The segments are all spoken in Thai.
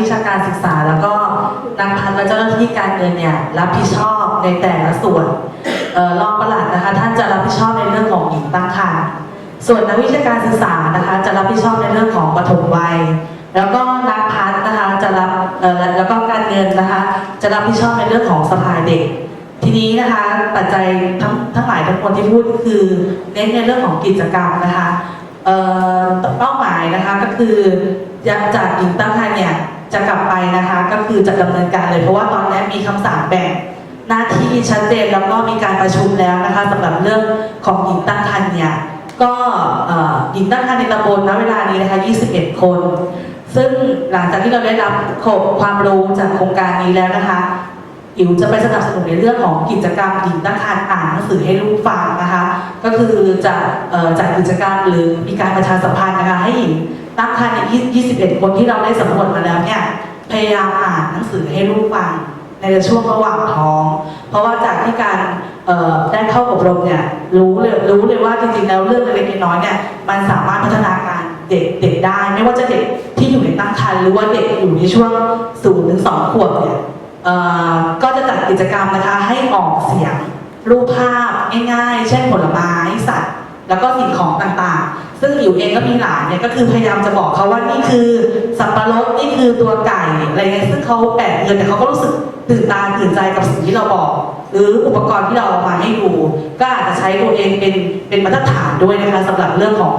วิชาการศึกษา แล้วก็นักพัฒน์และเจ้าหน้าที่การเงินเนี่ยรับผิดชอบในแต่ละส่วนเอ่อรองปลัดนะคะท่านจะรับผิดชอบในเรื่องของหญิงตั้งครรภ์ส่วนนักวิชาการศึกษานะคะจะรับผิดชอบในเรื่องของปฐมวัย แล้วก็นักพัฒน์นะคะจะรับแล้วก็การเงินนะคะจะรับผิดชอบในเรื่องของสภาเด็ก ทีนี้นะคะปัจจัยทั้งทั้งหลายทั้งปวงที่พูดคือเน้นในเรื่องของกิจกรรมนะคะเป้าหมายนะคะก็คือจากจากหญิงตั้งครรภ์เนี่ย จะกลับไปนะคะ ก็คือจะดำเนินการเลย เพราะว่าตอนนี้มีคำสั่งแบ่งหน้าที่ชัดเจนแล้วก็มีการประชุมแล้วนะคะสำหรับเรื่องของหญิงตั้งครรภ์เนี่ยก็อ่อหญิงตั้งครรภ์ในตำบลณเวลานี้นะคะ 21 คน ซึ่งหลังจากที่เราได้รับความรู้จากโครงการนี้แล้วนะคะอิ๋วจะไปสนับสนุนในเรื่องของกิจกรรมหญิงตั้งครรภ์อ่านหนังสือให้ลูกฟังนะคะ ก็คือจะเอ่อจัดกิจกรรมหรือมีการประชาสัมพันธ์นะคะให้หญิง ตั้งครรภ์ใน21 คนที่เราได้สำรวจมาแล้วเนี่ย พยายามอ่านหนังสือให้ลูกฟังในช่วงระหว่างท้อง เพราะว่าจากที่การได้เข้าอบรมเนี่ยรู้เลยรู้เลยว่าจริงๆแล้วเรื่องเล็กๆน้อยๆเนี่ยมันสามารถพัฒนาการเด็กเด็กได้ ไม่ว่าจะเด็กที่อยู่ในตั้งครรภ์หรือว่าเด็กอยู่ในช่วง0ูนย์ถึงสองขวบเนี่ยก็จะจัดกิจกรรมนะคะให้ออกเสียงรูปภาพง่ายๆ เช่นผลไม้สัตว์ แล้วก็สิ่งของต่างๆ ซึ่งอยู่เองก็มีหลานเนี่ยก็คือพยายามจะบอกเขาว่านี่คือสับปะรดนี่คือตัวไก่อะไรเงี้ยซึ่งเขาแปดเดือนแต่เขาก็รู้สึกตื่นตาตื่นใจกับสิ่งที่เราบอก หรืออุปกรณ์ที่เราเอามาให้ดู ก็อาจจะใช้ตัวเองเป็นเป็นมาตรฐานด้วยนะคะสำหรับเรื่องของ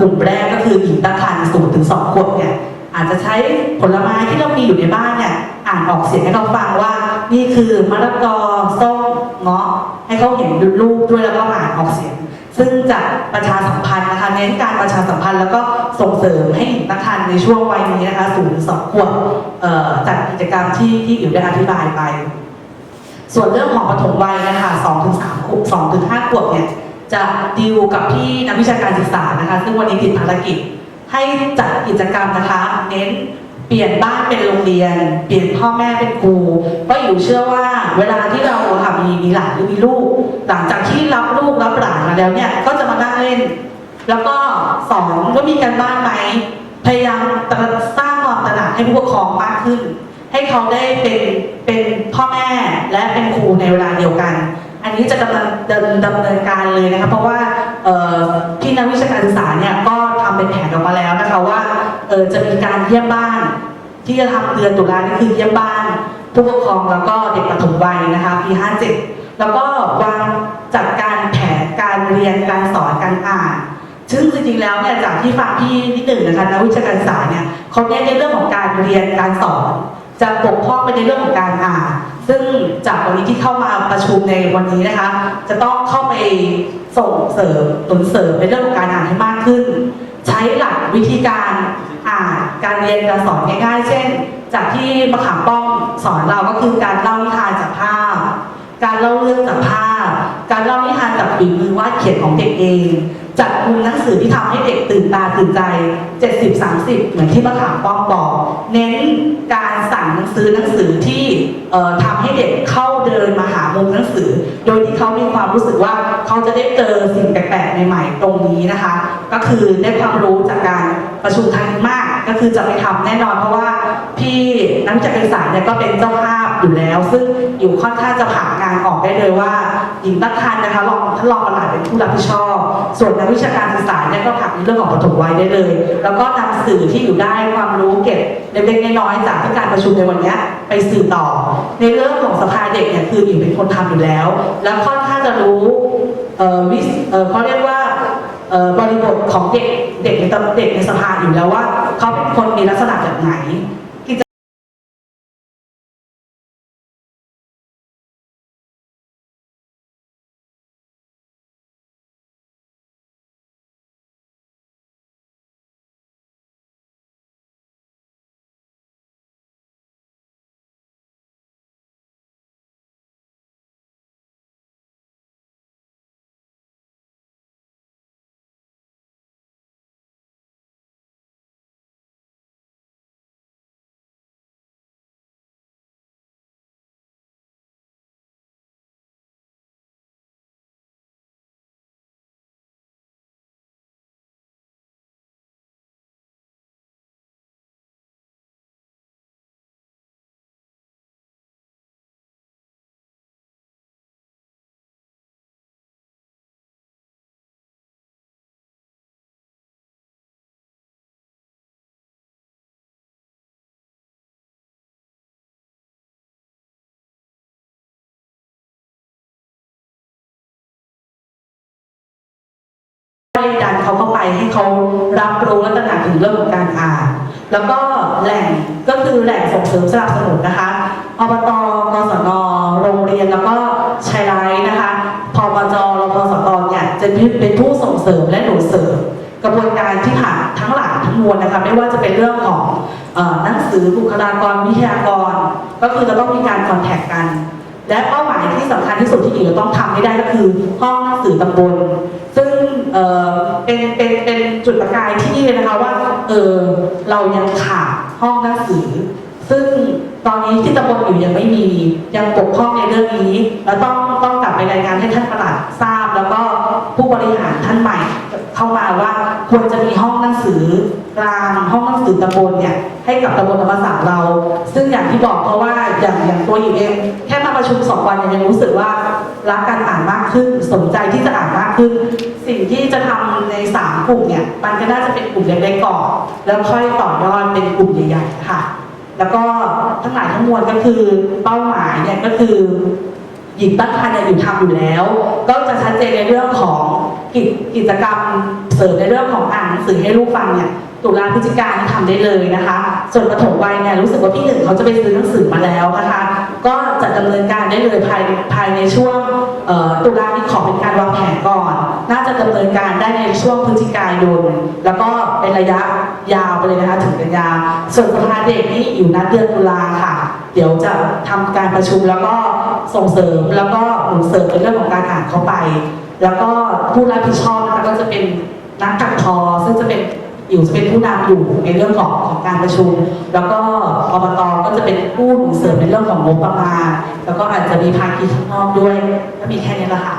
กลุ่มแรกก็คือหญิงตั้งครรภ์สูงถึงสองขวบเนี่ยอาจจะใช้ผลไม้ที่เรามีอยู่ในบ้านเนี่ยอ่านออกเสียงให้เขาฟังว่า นี่คือมะละกอส้มเงาะให้เขาเห็นรูปด้วยแล้วก็อ่านออกเสียง ซึ่งจะประชาสัมพันธ์นะคะเน้นการประชาสัมพันธ์แล้วก็ส่งเสริมให้หญิงตั้งครรภ์ในช่วงวัยนี้นะคะสูงถึงสองขวบจัดกิจกรรมที่ที่อยู่ได้อธิบายไป ส่วนเรื่องของปฐมวัยนะคะ2ถึง3ขวบ2ถึง5ขวบเนี่ยจะดีลกับพี่นักวิชาการศึกษานะคะซึ่งวันนี้ติดภารกิจให้จัดกิจกรรมนะคะ เน้นเปลี่ยนบ้านเป็นโรงเรียน เปลี่ยนพ่อแม่เป็นครูเพราะอยู่เชื่อว่าเวลาเราค่ะมีมี หลานหรือมีลูก หลังจากที่รับลูกรับหลานมาแล้วเนี่ย ก็จะมานั่งเล่น แล้วก็สองว่ามีการบ้านไหมพยายามตระสร้างความตระหนักให้ผู้ปกครองมากขึ้น ให้เขาได้เป็นเป็นพ่อแม่และเป็นครูในเวลาเดียวกัน อันนี้จะดำเนินดำเนินการเลยนะคะเพราะว่าที่นักวิชาการศึกษาเนี่ยก็ทำเป็นแผนออกมาแล้วนะคะว่าจะมีการเยี่ยมบ้าน ที่จะทำเดือนตุลานี่คือเยี่ยมบ้านผู้ปกครองแล้วก็เด็กปฐมวัยนะคะปี 57 แล้วก็วางจัดการแผนการเรียนการสอนการอ่าน ซึ่งจริงๆแล้วเนี่ยจากที่ฟังพี่นิดหนึ่งนะคะนักวิชาการศึกษาเนี่ยเขาเน้นในเรื่องของการเรียนการสอน จะปกพร่องไปในเรื่องของการอ่าน ซึ่งจากวันนี้ที่เข้ามาประชุมในวันนี้นะคะ จะต้องเข้าไปส่งเสริมหนุนเสริมในเรื่องของการอ่านให้มากขึ้น ใช้หลักวิธีการอ่านการเรียนการสอนง่ายๆ เช่น จากที่มะขามป้อมสอนเราก็คือการเล่านิทานจากภาพ การเล่าเรื่องจากภาพ การเล่านิทานจากฝีมือวาดเขียนของเด็กเอง จัดมุมหนังสือที่ทำให้เด็กตื่นตาตื่นใจ 70-30 เหมือนที่มะขามป้อมบอก เน้นการสั่งหนังสือหนังสือที่ ทำให้เด็กเข้าเดินมาหามุมหนังสือ โดยที่เขามีความรู้สึกว่าเขาจะได้เจอสิ่งแปลกๆใหม่ๆตรงนี้นะคะ ก็คือได้ความรู้จากการประชุมครั้งมาก ก็คือจะไปทำแน่นอนเพราะว่าพี่นักวิจักรศาสตร์เนี่ยก็เป็นเจ้าภาพอยู่แล้ว ซึ่งอยู่ค่อนข้างจะผ่านงานออกได้เลยว่าหญิงตั้งครรภ์นะคะรองท่านรองประหลัดเป็นผู้รับผิดชอบ ส่วนนักวิชาการศึกษาเนี่ยก็ผ ในเรื่องของปฐมวัยได้เลย แล้วก็นำสื่อที่อยู่ได้ความรู้เก็บเล็กๆน้อยๆจากที่การประชุมในวันนี้ไปสื่อต่อ ในเรื่องของสภาเด็กเนี่ยคือหญิงเป็นคนทำอยู่แล้ว แล้วค่อนข้างจะรู้เอ่อวิสเอ่อเขาเรียกว่าเอ่อบริบทของเด็กเด็กในตเด็กในสภาอยู่แล้วว่าเขาเป็นคนมีลักษณะแบบไหน ดันเขาเข้าไปให้เขารับรู้และตระหนักถึงเรื่องของการอ่านแล้วก็แหล่งก็คือแหล่งส่งเสริมสนับสนุนนะคะอบตกศนโรงเรียนแล้วก็ชัยไลท์นะคะพมจรพสตเนี่ยจะเป็นผู้ส่งเสริมและหนุนเสริมกระบวนการที่ผ่านทั้งหลังทั้งมวลนะคะไม่ว่าจะเป็นเรื่องของหนังสือบุคลากรวิทยากร ก็คือจะต้องมีการคอนแทคกัน และเป้าหมายที่สำคัญที่สุดที่หญิงจะต้องทำให้ได้ก็คือห้องหนังสือตำบล ซึ่งเเป็นเป็นเป็นจุดประกายที่นะคะว่าเออเรายังขาดห้องหนังสือ ซึ่งตอนนี้ที่ตำบลอยู่ยังไม่มียังปกพร่องในเรื่องนี้ แล้วต้องต้องกลับไปรายงานให้ท่านประหลัดทราบ แล้วก็ผู้บริหารท่านใหม่เข้ามาว่าควรจะมีห้องหนังสือ กลางห้องหนังสือตำบลเนี่ยให้กับตำบลธรรมศาสตร์เรา ซึ่งอย่างที่บอกเพราะว่าอย่างอย่างตัวอยู่เองแค่มาประชุมสองวันเนี่ยยังรู้สึกว่ารักการอ่านมากขึ้นสนใจที่จะอ่านมากขึ้น สิ่งที่จะทำในสามกลุ่มเนี่ยมันก็น่าจะเป็นกลุ่มเล็กๆก่อนแล้วค่อยต่อยอดเป็นกลุ่มใหญ่ๆค่ะ แล้วก็ทั้งหลายทั้งมวลก็คือเป้าหมายเนี่ยก็คือหญิงตั้งครรภ์เนี่ยอยู่ทำอยู่แล้ว ก็จะชัดเจนในเรื่องของกิจกิจกรรมเสริมในเรื่องของอ่านหนังสือให้ลูกฟังเนี่ย ตุลาพฤศจิกาที่ทำได้เลยนะคะ ส่วนปฐมวัยเนี่ยรู้สึกว่าพี่หนึ่งเขาจะไปซื้อหนังสือมาแล้วนะคะ ก็จะดำเนินการได้เลยภายภายในช่วงตุลานี้ขอเป็นการวางแผนก่อน น่าจะดำเนินการได้ในช่วงพฤศจิกายน แล้วก็เป็นระยะยาวไปเลยนะคะถึงกันยา ส่วนสภาเด็กนี่อยู่นัดเดือนตุลาค่ะ เดี๋ยวจะทำการประชุมแล้วก็ส่งเสริมแล้วก็หนุนเสริมในเรื่องของการอ่านเข้าไป แล้วก็ผู้รับผิดชอบนะคะก็จะเป็นนักกักทอซึ่งจะเป็น อยู่จะเป็นผู้นำอยู่ในเรื่องของของการประชุม แล้วก็อบตก็จะเป็นผู้หนุนเสริมในเรื่องของงบประมาณ แล้วก็อาจจะมีภาคีข้างนอกด้วยก็มีแค่นี้แหละค่ะ